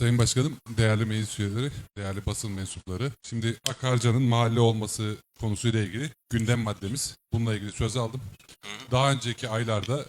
Sayın Başkanım, değerli meclis üyeleri, değerli basın mensupları. Şimdi Akarca'nın mahalle olması konusuyla ilgili gündem maddemiz. Bununla ilgili söz aldım. Daha önceki aylarda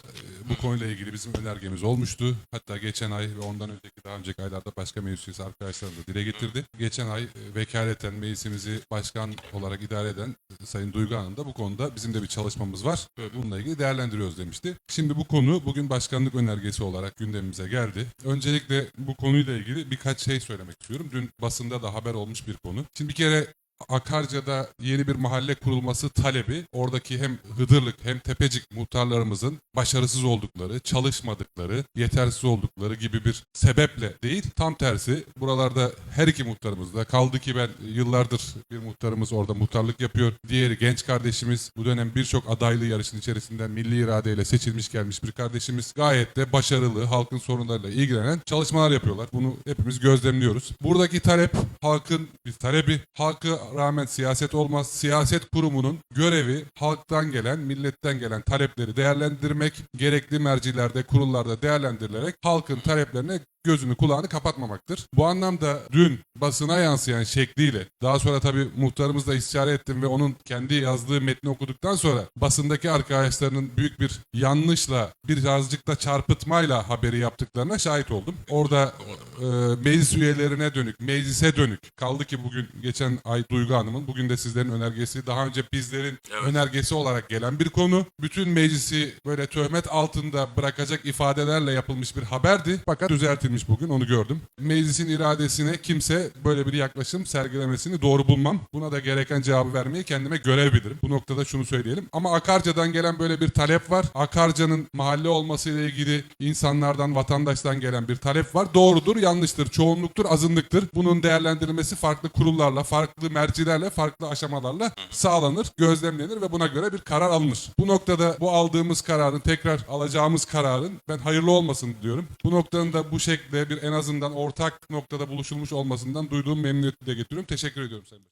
bu konuyla ilgili bizim önergemiz olmuştu. Hatta geçen ay ve ondan önceki daha önceki aylarda başka meclis üyesi arkadaşlarım da dile getirdi. Geçen ay e, vekaleten meclisimizi başkan olarak idare eden e, Sayın Duygu Hanım da bu konuda bizim de bir çalışmamız var. Bununla ilgili değerlendiriyoruz demişti. Şimdi bu konu bugün başkanlık önergesi olarak gündemimize geldi. Öncelikle bu konuyla ilgili birkaç şey söylemek istiyorum. Dün basında da haber olmuş bir konu. Şimdi bir kere Akarca'da yeni bir mahalle kurulması talebi oradaki hem Hıdırlık hem Tepecik muhtarlarımızın başarısız oldukları, çalışmadıkları, yetersiz oldukları gibi bir sebeple değil. Tam tersi buralarda her iki muhtarımız da kaldı ki ben yıllardır bir muhtarımız orada muhtarlık yapıyor. Diğeri genç kardeşimiz bu dönem birçok adaylı yarışın içerisinden milli iradeyle seçilmiş gelmiş bir kardeşimiz. Gayet de başarılı, halkın sorunlarıyla ilgilenen çalışmalar yapıyorlar. Bunu hepimiz gözlemliyoruz. Buradaki talep halkın bir talebi. Halkı rağmen siyaset olmaz. Siyaset kurumunun görevi halktan gelen, milletten gelen talepleri değerlendirmek, gerekli mercilerde, kurullarda değerlendirilerek halkın taleplerine gözünü kulağını kapatmamaktır. Bu anlamda dün basına yansıyan şekliyle daha sonra tabii muhtarımızla istişare ettim ve onun kendi yazdığı metni okuduktan sonra basındaki arkadaşlarının büyük bir yanlışla birazcık da çarpıtmayla haberi yaptıklarına şahit oldum. Orada e, meclis üyelerine dönük, meclise dönük kaldı ki bugün geçen ay Duygu Hanım'ın bugün de sizlerin önergesi daha önce bizlerin Evet. önergesi olarak gelen bir konu. Bütün meclisi böyle töhmet altında bırakacak ifadelerle yapılmış bir haberdi. Fakat düzeltilmiş bugün onu gördüm. Meclisin iradesine kimse böyle bir yaklaşım sergilemesini doğru bulmam. Buna da gereken cevabı vermeyi kendime görev bilirim. Bu noktada şunu söyleyelim. Ama Akarca'dan gelen böyle bir talep var. Akarca'nın mahalle olmasıyla ilgili insanlardan, vatandaştan gelen bir talep var. Doğrudur, yanlıştır, çoğunluktur, azınlıktır. Bunun değerlendirilmesi farklı kurullarla, farklı mercilerle, farklı aşamalarla sağlanır, gözlemlenir ve buna göre bir karar alınır. Bu noktada bu aldığımız kararın, tekrar alacağımız kararın ben hayırlı olmasın diyorum. Bu noktanın da bu şekilde bir en azından ortak noktada buluşulmuş olmasından duyduğum memnuniyeti de getiriyorum. Teşekkür ediyorum Sayın.